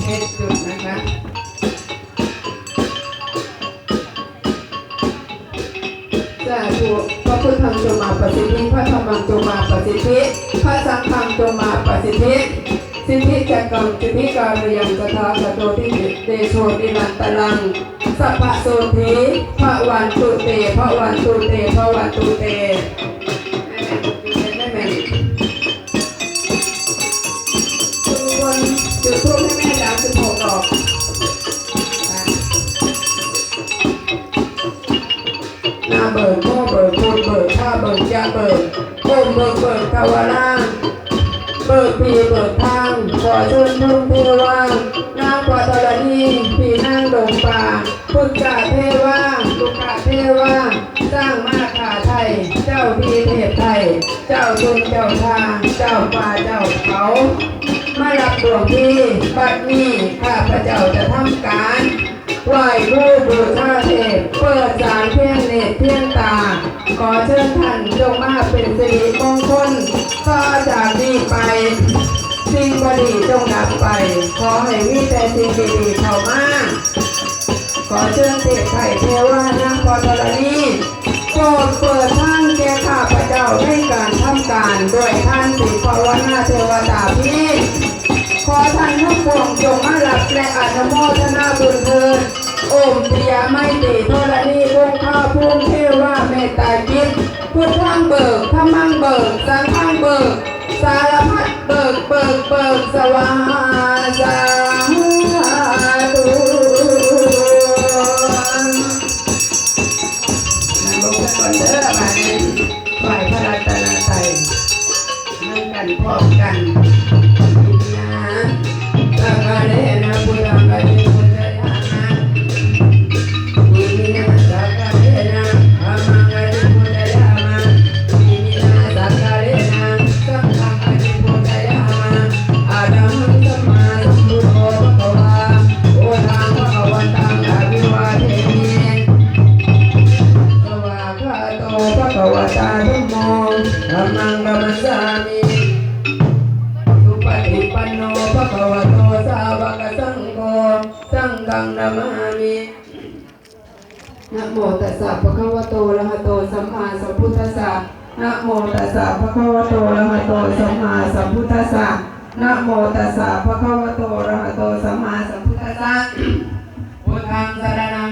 เอ็ดจุดนะคะสาธุพระพุทธังจงมาประสิทธิพระธรรมังจงมาประสิทธิพระสังฆังจงมาประสิทธิสิทธิจักรังสิทธิการยังสถาคโตทิเตโชตินันตลังสัพพะโสธีพระวันตุเตพระวันตุเตพระวันตุเต เบิกข้าเบิกเบิกโอมเบิกเบิกทวาร่างเบิกปีเบิกทางขอเชิญทุ่งเทวานางกวาตรณีปีนั่งดงป่าพุทธาเทวาลูกาเทวาสร้างมาขาไทย เจ้าพีเทพไทย เจ้าทุนเจ้าทางเจ้าป่าเจ้าเขามารับดวงที่บัดนี้ข้าพระเจ้าจะทำการ ไหว้รูปบูชาเทพเปิดสารเพียงเนตรเพียงตา ขอเชิญท่านจงมาเป็นสิริมงคลต่อจากนี้ไป สิ่งบดีจงดับไป ขอให้มีแต่สิ่งดีๆเข้ามาขอเชิญเทพไทยเทวานางกอตรณีโปรดเปิดทางแก่ข้าพระเจ้าในการทำการ ด้วยท่านสิภาวนาเทวดาพี่ ขอท่านทั้งปวงจงมารับและอนุโมทนาบุญเถิดโอมปิยาไม่ติโทรณีวงข้าพุ่งเทวาเมตตาจิตพุทธังเบิกธรรมังเบิกสังฆังเบิก สารพัดเบิกเบิกเบิกสวาสา โมตัสสะภะคะวะโตอะระหะโตสัมมาสัมพุทธัสสะนะโมตัสสะภะคะวะโตอะระหะโตสัมมาสัมพุทธัสสะนะโมตัสสะภะคะวะโตอะระหะโตสัมมาสัมพุทธัสสะพุทธังสรณัง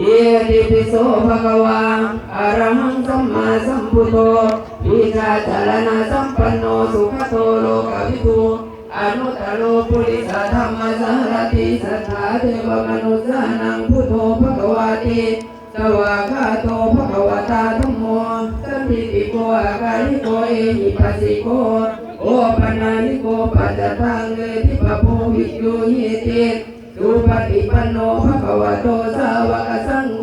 เอติปิโสภะคะวาอะระหังสัมมาสัมพุทโธวิชาจารณะสัมปันโนสุขโตโลกวิทูอนุตโรปุริสธรรมสารติสัทธาเทวมนุสานังพุทโธภะคะวาติสวากขาโตภะคะวตาธัมโมสัมพิติโกอาการิโกเอหิปัสสิโกโอปัญญานิโกปัจจตังเลทิปะโพวิโยหิติ สุปฏิปันโนภะคะวะโตสาวกสังโฆ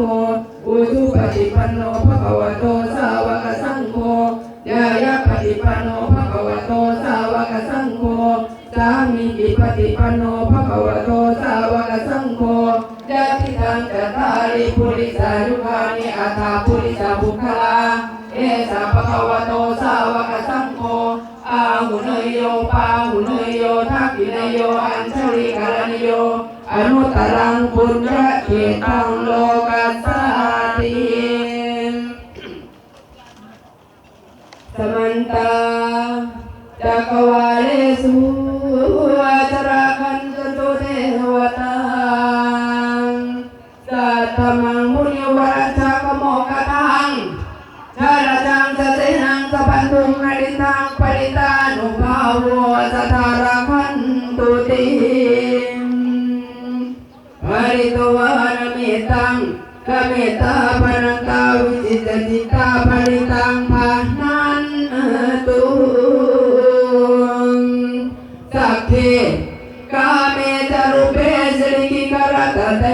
อุชุปฏิปันโนภะคะวะโตสาวกสังโฆยายาปฏิปันโนภะคะวะโตสาวกสังโฆสามีจิปฏิปันโนภะคะวะโตสาวกสังโฆยะทิทังจัตตาริปุริสายุคานิอัตถาปุริสาบุคลาเอสาภะคะวะโต รังปุญญะเขตังโลก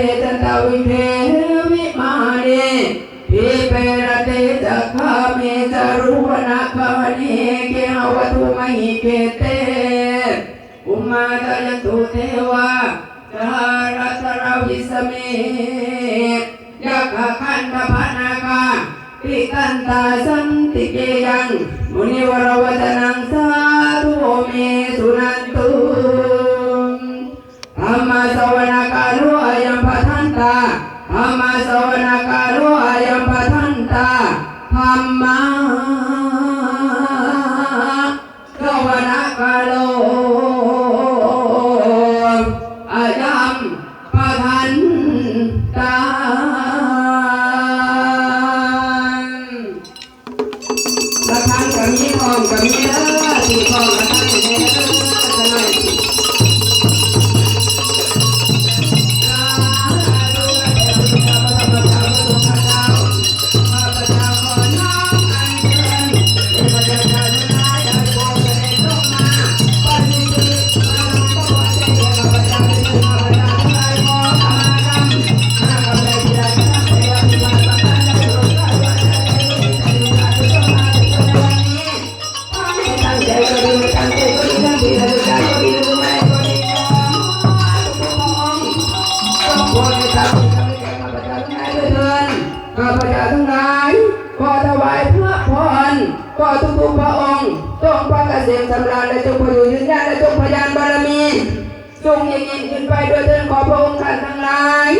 ตรูเปสริกิกรตเตจตวิเทเปรติจักขามิจารุวนาคานิเกหวตุมหิเกเตอุมาทายันตุเทวาสหรัตราวิสเมยักขคันธพนาคาปิตันตาสันติเกยังมุนิวรวจนังสาธุเมสุนันตุธรรมสวนา ตาธรรมสวนาการุอายัมปทันตาธรรมา ขอทุกทุกพระองค์จงพระเกษมสำราญและจงพอยู่ยืนยันและจงพยานบารมีจงยิ่งยิ่งขึ้นไปด้วยเถิดขอพระองค์ท่านทั้งหลาย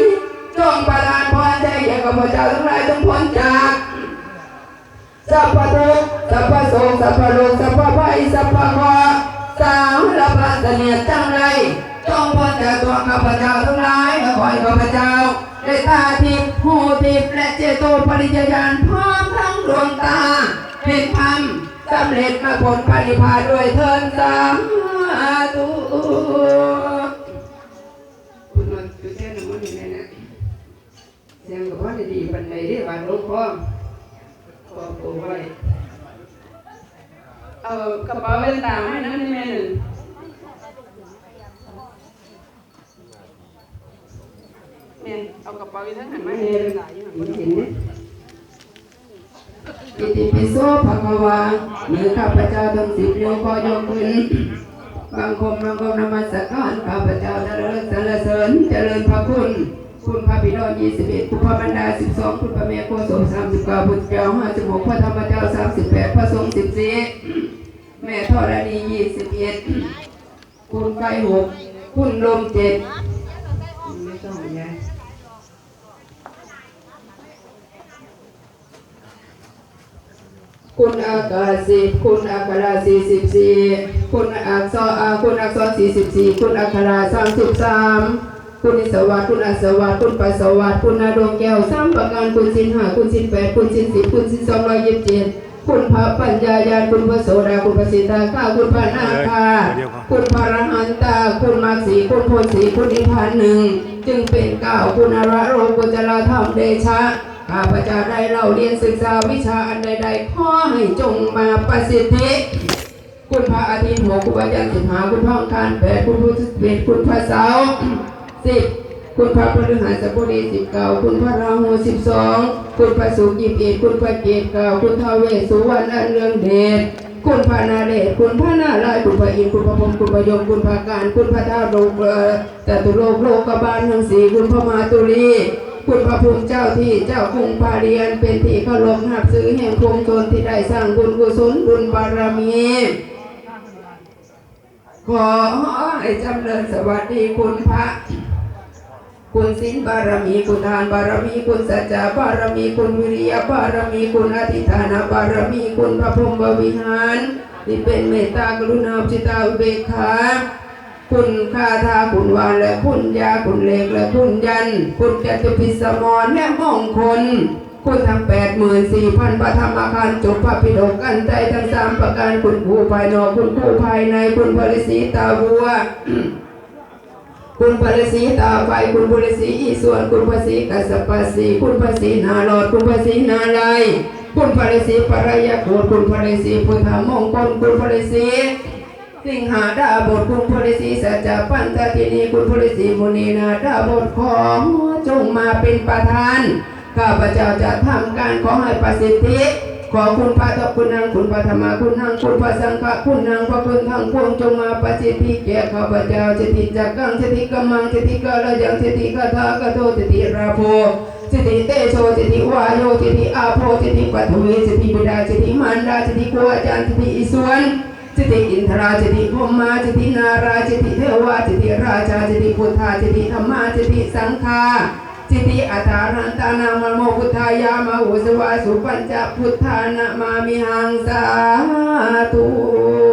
จงประทานพรใจแก่ข้าพเจ้าทั้งหลายจงพ้นจากสัพพะทุกสัพพะโศกสัพพะโลกสัพพะภัยสัพพะเคราะสาวละพันเสนียดจังไรจงพ้นจากตัวข้าพเจ้าทั้งหลายและขอให้ข้าพเจ้าได้ตาทิพย์หูทิพย์และเจโตปริยญาณพร้อมทั้งดวงตา เป็นธรรมสำเร็จมาผลปฏิภาณด้วยเทินสาธุคุณนอนท์จุเส้นน้ำมันนี่นเสียงกับพ่อดีปันใดที่บ้านหลวงพ่อขอปูไว้เอากระเป๋าแว่นตาให้นั่นแม่หนึ่งแม่เอากระเป๋าอีกทั้งหันมาให้เลยมันเห็นเนี่ย อิติปิโสภะคะวามือข้าพเจ้าทั้งสิบนิ้วขอยกขึ้นบังคมบังคมนมัสการข้าพเจ้าเจริญสรรเสริญเจริญพระคุณ คุณพระบิดายี่สิบเอ็ดคุณพระบรรดาสิบสองคุณพระเมโคโสสามสิบเก้าพุทธเจ้าห้าสิบหกพระธรรมเจ้าสามสิบแปดพระสงฆ์สิบสี่แม่ธรณียี่สิบเอ็ดคุณไก่หกคุณลมเจ็ดไม่ต้องยาย คุณอากาศสิบคุณอัคราสี่สิบสี่คุณอักษรอาคุณอักษรสี่สิบสี่คุณอัคราสามสิบสามคุณอิสวัสดิ์คุณอัศวัสดิ์คุณปัสสวัสดิ์คุณนาดวงแก้วสามประการคุณสินห้าคุณสินแปดคุณสินสิบคุณสินสองร้อยยี่สิบเจ็ดคุณพระปัญญาญาณคุณพระโสดาคุณพระสิทธาข้าคุณพระนาคาคุณพระอรหันตา คุณมรรคสีคุณโพสีคุณนิพพานหนึ่งจึงเป็นเก้าคุณอระโรกุจลธรรมเดชะ ข้าพเจ้าได้เล่าเรียนศึกษาวิชาอันใดๆขอให้จงมาประสิทธิคุณพระอาทิตย์หัวคุณพระจันทร์สิบหาคุณพระองคารแปดคุณพุทธเวทคุณพระเสาร์สิบคุณพระพฤหัสบดีสิบเก้าคุณพระราหูสิบสองคุณพระศุขยิบเอ็ดคุณพระเกศเก้าคุณทาวเวสุวรรณอันเรืองเดชคุณพระนาเรศคุณพระนาลายคุณพระอินคุณพระพรมคุณพระยมคุณพระการคุณพระท้าโลกเอ่ตุโลกโลกบาลทั้งสี่คุณพระมาตุลี พระภูมิเจ้าที่เจ้าคงปาเรียนเป็นที่เคารพนับถือแห่งคงชนที่ได้สร้างบุญกุศลบุญบารมี ขอให้จำเริญสวัสดีคุณพระคุณศีลบารมีคุณทานบารมีคุณสัจจะบารมีคุณวิริยบารมีคุณอธิฐานบารมีคุณพระพรหมวิหารที่เป็นเมตตากรุณาจิตาอุเบกขา คุณคาถาคุณวานและคุณยาคุณเลขและคุณยัน คุณจตุพิสมรและมงคลคุณทั้งแปดหมื่นสี่พันพระธรรมคันธ์จบพระปิฎกกันใจทั้งสามประการคุณผู้ภายนอกคุณผู้ภายในคุณภริสีตาบัวคุณภริสีตาไฟคุณภริสีอีส่วน คุณภริสีกัสสปสีคุณภริสีนาลอดคุณภริสีนาลายคุณภริสีปรายาโกฏคุณภริสีพุทธมงคลคุณภริสี สิงหาดาบทคุณพลิสีสัจจปันตตินีคุณพลิสีมุนีนาดาบทของจงมาเป็นประธาน ข้าพเจ้าจะทำการขอให้ประสิทธิขอคุณพระตคุณนางคุณพระธรรมคุณนางคุณพระสังฆคุณนางพระคุณทั้งพวงจงมาประสิทธิแก่ข้าพเจ้าสิทธิจักกังสิทธิกำมังสิทธิกะระยังสิทธิกะทากะโตสิทธิราโพสิทธิเตโชสิทธิวายโยสิทธิอาโพสิทธิปัทวีสิทธิบิดาสิทธิมารดาสิทธิครูอาจารย์สิทธิอิศวร จิติอินทราจิติพมมาจิตินาราจิติเทวาจิติราชาจิติพุทธาจิติธรรมาจิติสังฆาจิติอัตารันตานามโมพุทธายามาหุสวาสุปัญจพุทธานามามิหังสาธุ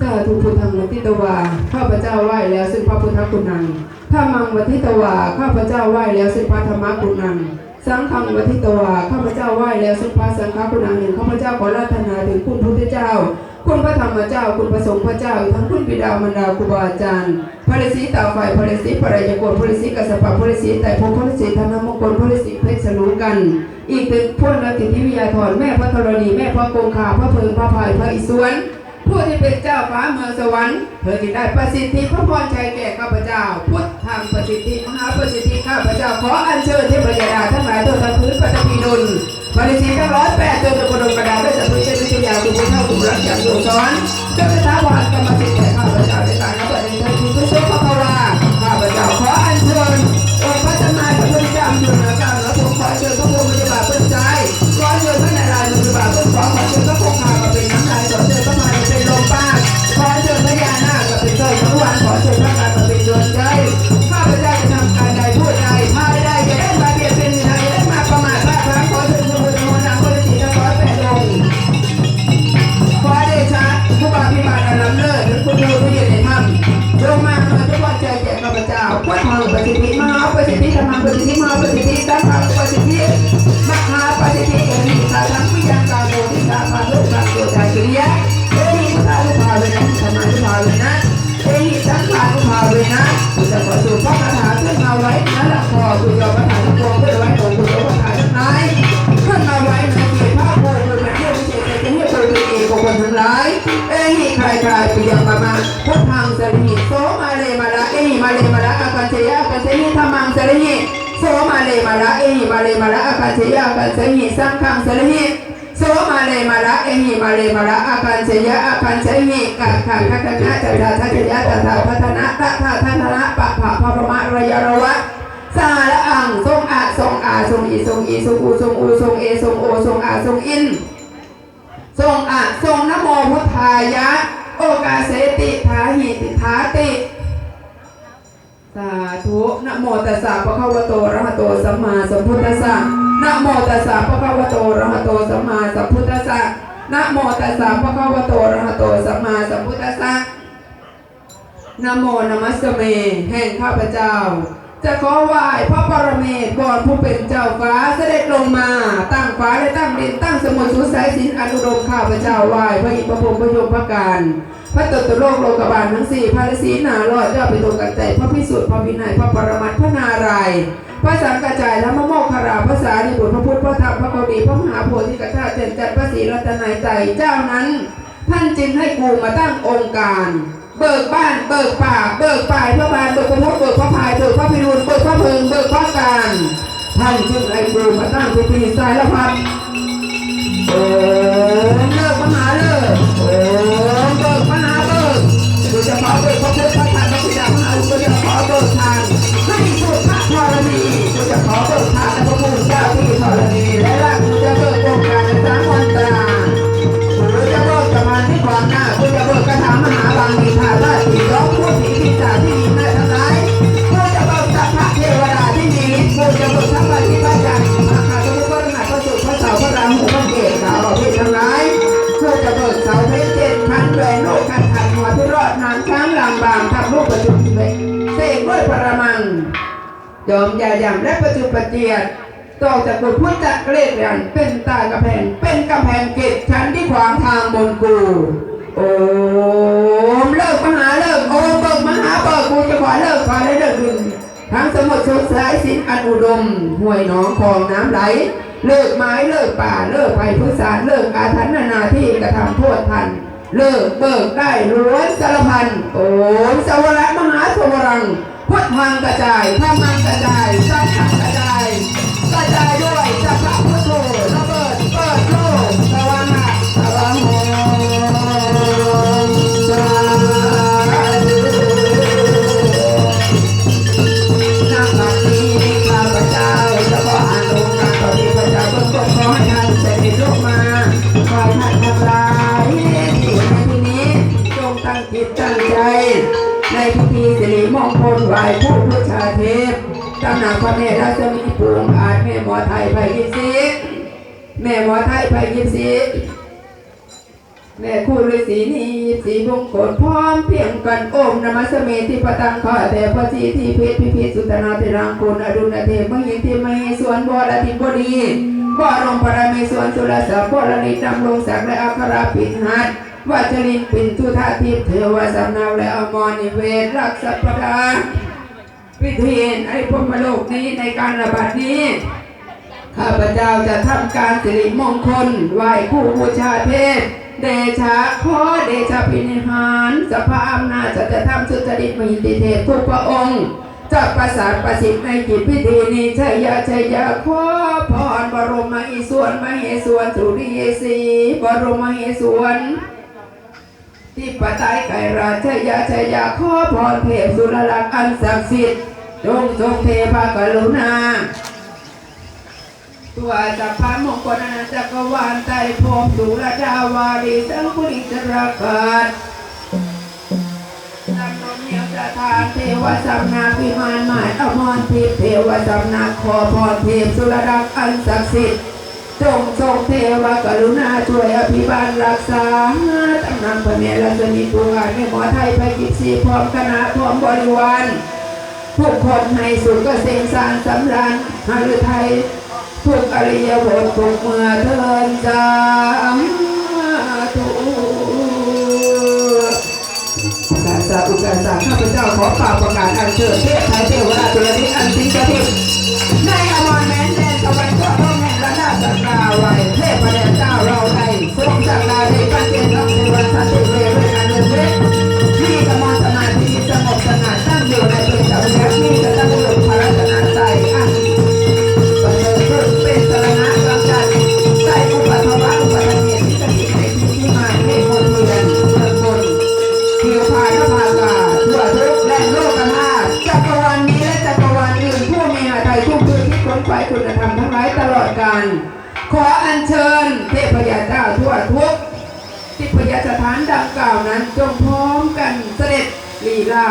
สาธุพุทธังวัติตวา ข้าพเจ้าไหว้แล้วซึ่งพระพุทธคุณังถ้ามังวัติตวา ข้าพเจ้าไหว้แล้วซึ่งพระธรรมคุณังสังฆังวัติตวา ข้าพเจ้าไหว้แล้วซึ่งพระสังฆคุณังหนึ่งข้าพเจ้าขอราธนาถึงคุณพุทธเจ้า คุณพระธรรมเจ้า คุณพระสงฆ์พระเจ้า ทั้งคุณบิดามารดาครูบาอาจารย์พระฤาษีตาไฟพระฤาษีปรายกรพระฤาษีกัสสปะพระฤาษีไตรภพพระฤาษีธนมงคลพระฤาษีเพชรสรู้กัน อีกถึงพ้นและติทิวิยาธรแม่พระธรณีแม่พระคงคาพระเพิงพระพายพระอิศวร ผู้ที่เป็นเจ้าฟ้าเมืองสวรรค์เธอที่ได้ประสิทธิพระพรชัยแก่ข้าพเจ้า พุทธทางประสิทธิมหาประสิทธิข้าพเจ้าขออัญเชิญเทพยดาทั้งหลายตัวทั้งพื้นปฐพีดุลบริสีทั้งร้อยแปดตัวตะกรดกระดาษด้วยสัพพุทธวิยาคุณผู้เท่าคุณรักอย่างดวงซ้อนเจ้าพระท้าวรกรรมสิทธิ์แก่ข้าพเจ้าในการนับวันนี้ท่านคุณผู้ชมพระภาวาข้าพเจ้าขออัญเชิญองค์พระสัมมาสัมพุทธเจ้าอยู่เหนืำเลิศถึงคุณดูที่อยู่ในถ้ำจงมาเถิดทุกวันใจแก่ข้าพเจ้าพุทธังประสิทธิมหาประสิทธิธรรมประสิทธิมหาประสิทธิสังฆังประสิทธิมหาประสิทธิเอหิสาทังวิยังกาโมทิสาภาลุสังโยชากิริยะเอหิพุทธานุภาเวนะธรรมานุภาเวนะเอหิสังขานุภาเวนะกูจะขอสู่พระคาถาขึ้นมาไว้นะละพอคอกูยม มาพุทธังสริหิโสมาเลมาละเอหิมาเลมาละอาการเชียอาการเชียธรรมังสริหิโสมาเลมาละเอหิมาเลมาละอาการเชียอาการเชีสังฆังสริหิโสมาเลมาละเอหิมาเลมาละอาคันเชยะอาคันเชยิกะขังคัคนะจัตตาทัจยะตถาพัฒนะตถาทัฒนะปะภะพะพะมะระยะระวะสาละอังทรงอะทรงอาทรงอีทรงอีทรงอูทรงอูทรงเอทรงโอทรงอาทรงอินทรงอะทรงนโมพุทธายะ กาเสติทาหิติทาติ สาธุนะโมตัสสะภะคะวะโตอะระหะโตสัมมาสัมพุทธัสสะนะโมตัสสะภะคะวะโตอะระหะโตสัมมาสัมพุทธัสสะนะโมตัสสะภะคะวะโตอะระหะโตสัมมาสัมพุทธัสสะนะโมนัมัสสเมแห่งข้าพเจ้า จะขอไหว้พระปรเมศบอนผู้เป็นเจ้าฟ้าเสด็จลงมาตั้งฟ้าและตั้งดินตั้งสมุทรสุสายสินอนุดมข้าพเจ้าไหว้พระอินทร์พระพรหมพระยมพระการ พระตตโลกโลกบาลทั้งสี่พระฤาษีนารอดเจ้าไปตรงกันใจพระพิสุทธิ์พระวินัยพระปรมัตถ์พระนารายณ์พระสังกัจจายและพระโมคคาราพระสารีบุตรพระพุทธพระธรรมพระกวีพระมหาโพธิกัจจาเจนจัดพระศรีรัตนายใจเจ้านั้น ท่านจึงให้กูมาตั้งองค์การ เบิกบ้านเบิกป่าเบิกป่ายพระบาลเบิกพระพุทธเบิกพระพายเบิกพระพิรุณเบิกพระเพิงเบิกพระการท่านจึงให้กูมาตั้งพิธีสายละพัดโอ้เลิกมหาเลิกโอ้เบิกมหาเบิก ยอมยาย่ำและประจุประเจียดต่อจากกุฎพุทธะเกลียดยันเป็นตากระแพงเป็นกำแพงเกตชั้นที่ขวางทางบนกูโอมเลิกมหาเลิกโอมเบิกมหาเบิกกูจะขอเลิกขอได้เลิกดึงทั้งสมุทรสงสายสินอันอุดมห้วยหนองคลองน้ำไหล เลิกไม้เลิกป่าเลิกไผ่พุสารเลิกอาถรรพ์นานาที่กระทำโทษทันเลิกเบิกได้ล้วนสารพันโอ้สวรรค์มหาสวรัง พุทธังกระจายพระมังกระจายสังฆังกระจายกระจายด้วยสัพพะพุทโธ ไทยไปยินสีแม่หมอไทยไปยินสีแม่คู่ฤาษีนี้สีมงคลพร้อมเพียงกันโอมนมัสเมติปตังข้าแต่พระสีที่เพชรพิพิสุตนาเทรังคุณอดุลเทพมหินทิมเหสวนบรติบดีบรมปรมีสวนสุรศักดิ์บรณิตำรงศักดิ์และอัครปิณหัตวัชรินปินทุธาทิพเทวสำเนาและอมรนิเวศรักษาประดาพิธีไอพมโลกนี้ในการระบาดนี้ ข้าพเจ้าจะทำการสิริมงคล ไหว้คู่บูชาเทพ เดชะขอเดชะพินิหารสภาอำนาจจะจะทำสุจริตมหินติเทพทุกพระองค์จะประสานประสิทธิ์ในกิจพิธีนี้ชัยยะชัยยะขอพรบรมอิศวรมเหสวนสุริยสีบรมเหสวนที่ปไตยไก่ราชยาชยาขอพรเทพสุรลักษณ์อันศักดิ์สิทธิ์จงทรงเทพกรุณา ตัวสัพพะมงคลนันจักรวาลไตรภพสุรดาวารีสังคุริจรกาศนำนมเหนียวประทานเทวสำนักวิมานหมายอมรทิพเทวสำนักขอพรเทพสุรลักอันศักดิ์สิทธิ์จงทรงเทวกรุณาช่วยอภิบาลรักษาตำนานพระเนรสนิตุงานแม่หมอไทยไปกิจสีพร้อมคณะพร้อมบริวารทุกคนให้สุขเกษมสารสำราญหฤทัย ทุกอริยบททุกเมื่อเทินจามทุกาสาอุกาสาข้าพเจ้าขอกล่าวประกาศอัญเชิญเทพไทยเทวราชตุลนิอันสิงสถิตในอมรแมนแดนตะวันตกท้องแห่งระนาบสักราไว้เทพแดนเจ้าเรา กล่าวนั้นจงพร้อมกันเสด็จลีลา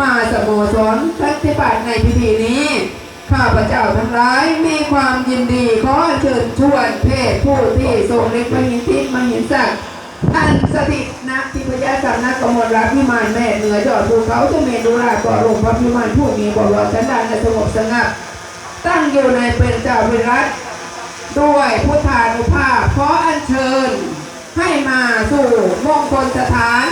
มาสโมสรปฏิบัติในพิธีนี้ ข้าพเจ้าทั้งหลายมีความยินดีขอเชิญชวนเพศผู้ที่ทรงเล็กมหินทิพย์มหินศักดิ์ท่านสถิตณทิพยาสำนักกมลรักพิมานแม่เหนือยอดภูเขาเจเมรุราก่อลงพระพิมานผู้มีบวรสันดานในสงบสงัดตั้งอยู่ในเป็นเจ้าวิรัตด้วยพุทธานุภาพขออัญเชิญ ให้มาสู่มงคลสถาน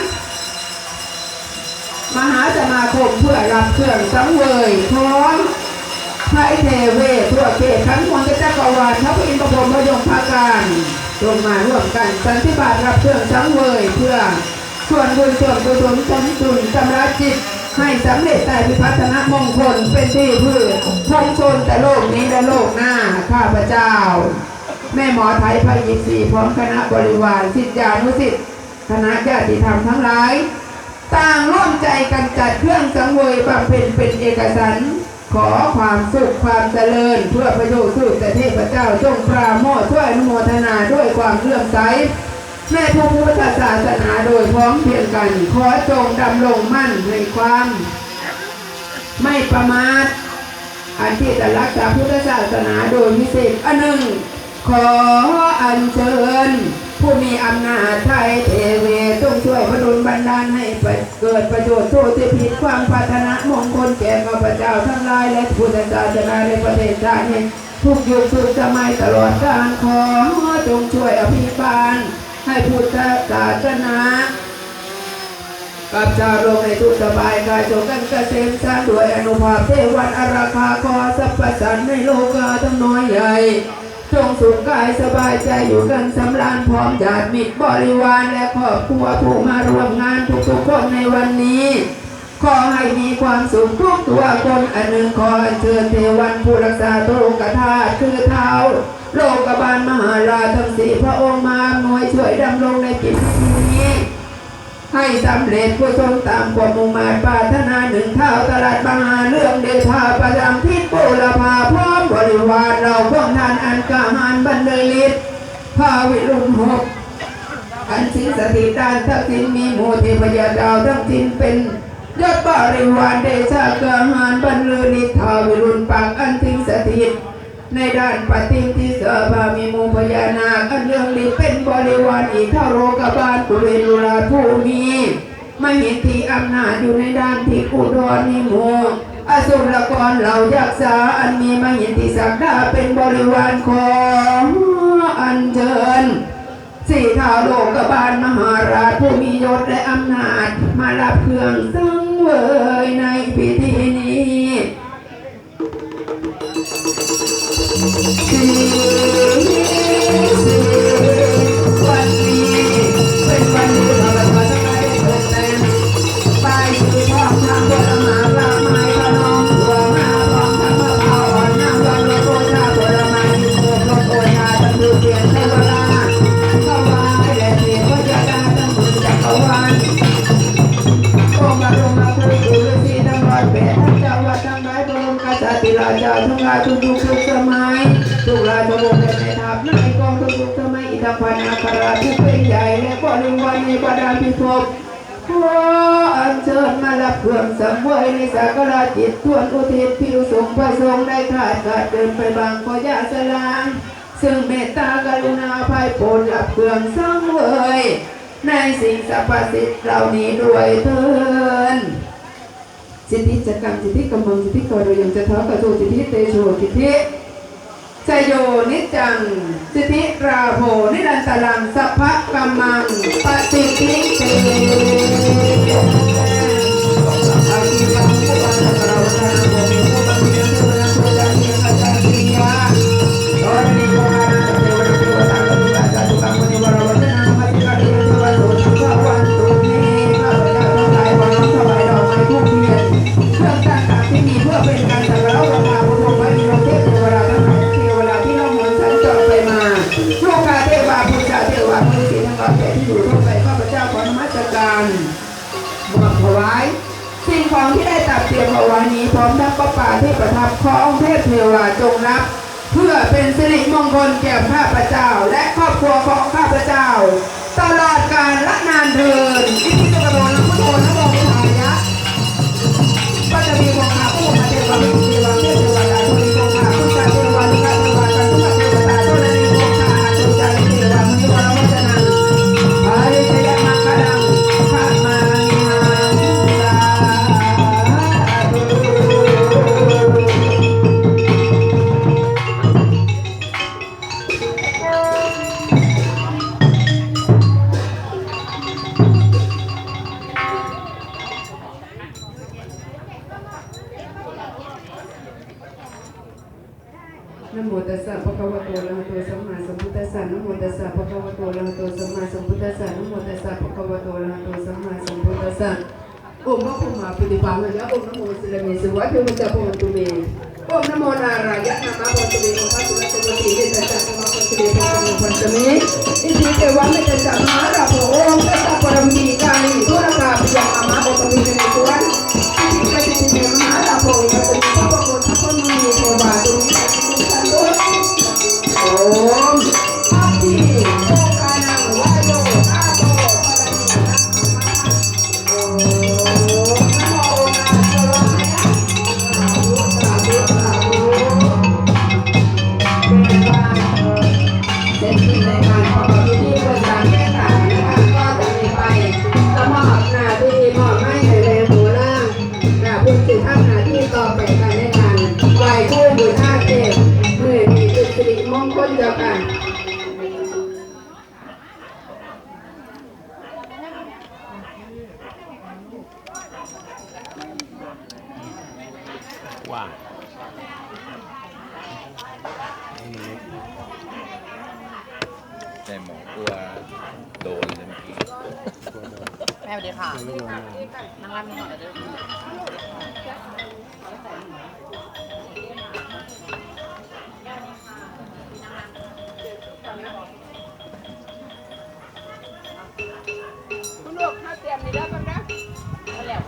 มหาสมาคมเพื่อรับเครื่องสังเวยพร้อมไทยเทเวศทั่วเขตทั้งมวลจักรวาลพระอินทร์พรหมพระยงพาการลงมาร่วมกันสันติบาตรับเครื่องสังเวยเพื่อส่วนบุญส่วนกุศลสมจุนชำระจิตให้สำเร็จแต่พิพัฒนมงคลเป็นที่พึ่งมงคลแต่โลกนี้และโลกหน้าข้าพเจ้า แม่หมอไทยพระยิสีพร้อมคณะบริวารสิทธิานุสิทธิ์คณะญาติธรรมทั้งหลาย ต่างร่วมใจกันจัดเครื่องสังเวยบำเพ็ญเป็นเอกสารขอความสุขความเจริญ เพื่อประโยชน์สุขแต่เทพเจ้าจงปราโมทช่วยอนุโมทนาด้วยความเลื่อมใสแม่ผู้พุทธศาสนาโดยพร้อมเพรียงกัน ขอจงดำรงมั่นในความ ไม่ประมาทอันที่จะรักษาพุทธศาสนาโดยพิเศษอันหนึ่ง ขออัญเชิญ ผู้มีอำนาจไทยเทเวจงช่วยพดุลบันดาลให้เกิดประโยชน์สู้ที่ผิดความปรารถนามงคลแก่ข้าพเจ้าทั้งหลายและพุทธศาสนาในประเทศชาติทุกยุคทุกสมัยตลอดกาลขอจงช่วยอภิบาล ให้พุทธศาสนากับชาวโลกในทุกสบายกายโจกันเกษมสารด้วยอนุภาพเทวันอาราคาคอสัพพสันในโลกาทั้งน้อยใหญ่ จงสุขกายสบายใจอยู่กันสำราญพร้อมญาติมิตรบริวารและครอบครัวผู้มาร่วมงานทุกๆคนในวันนี้ขอให้มีความสุขทุกตัวคนอันหนึ่งขอเชิญเทวันผู้รักษาตน ให้สำเร็จผู้ทรงตามความมุ่งหมายปรารถนาหนึ่งเท่าตลาดบางหาเรื่องเดชาประจำทิศปุรพาพร้อมบริวารเราพวกท่านอันกาหารบันเดอลิศพาวิรุณหกอันสิงสถิตด้านทักษิณมีโมเทพยาดาวทั้งสินเป็นยอดบริวารเดชากาหารบรรลือนิทาวิรุณปางอันสิงสถิต ในด้านปฏิทิเสภามีมูพญานาคันเรื่องลีเป็นบริวารอีกเท่าโรกบาลปุเรนุราผู้มีไม่เห็นที่อำนาจอยู่ในด้านที่อุดรนิโมอสุรกรเหล่ายักษ์สาอันมีไม่เห็นที่สักดาเป็นบริวารของอันเชิญสี่ท้าโลกบาลมหาราชผู้มียศและอำนาจ มารับเครื่องสังเวยในพิธีนี้ วันนี้เป็นวัน พานาคราชผู้เป็นใหญ่และบริวารในบรรดาพิภพขออัญเชิญมารับเครื่องสังเวยในสากราจิตทวนอุทิศผิวสงฆ์พระสงฆ์ได้ขาดขาดเดินไปบางขอยาสลางซึ่งเมตตากรุณาภัยโปรดรับเครื่องสังเวยในสิ่งสรรพสิทธิ์เหล่านี้ด้วยเถินสิทธิจักรรมสิทธิกำมังสิทธิกรยังจะท้ากระโจสิทธิเตโชสิทธิ ชโยนิจัง สิทิราโภนิรันตรังสัพพะกัมมังปฏิทิเตอาทิยังพุทธังสราวตาโมมิโมปัญญาเทวนาโสจังยังอาจารย์ยาโอนิโมนาเทวนาเทวตาตุกาจาตุกังมุนิวรวัตนามัจจิกาเทวตาโสสังฆวันตุนีข้า ตัดเตรียมเอาไว้นี้พร้อมทั้งประป่าที่ประทับของเทพเทวาจงรับ เพื่อเป็นสิริมงคลแก่ข้าพเจ้า และครอบครัวของข้าพเจ้า ตลอดกาลละนานเทินอิทธิกระโดนพุทโธนะโม แม่สวัสดีค่ะนั่งร้านมันหน่อยเด้อคุณลูกข้าเตรียมนี่แล้วกันนะมาแล้ว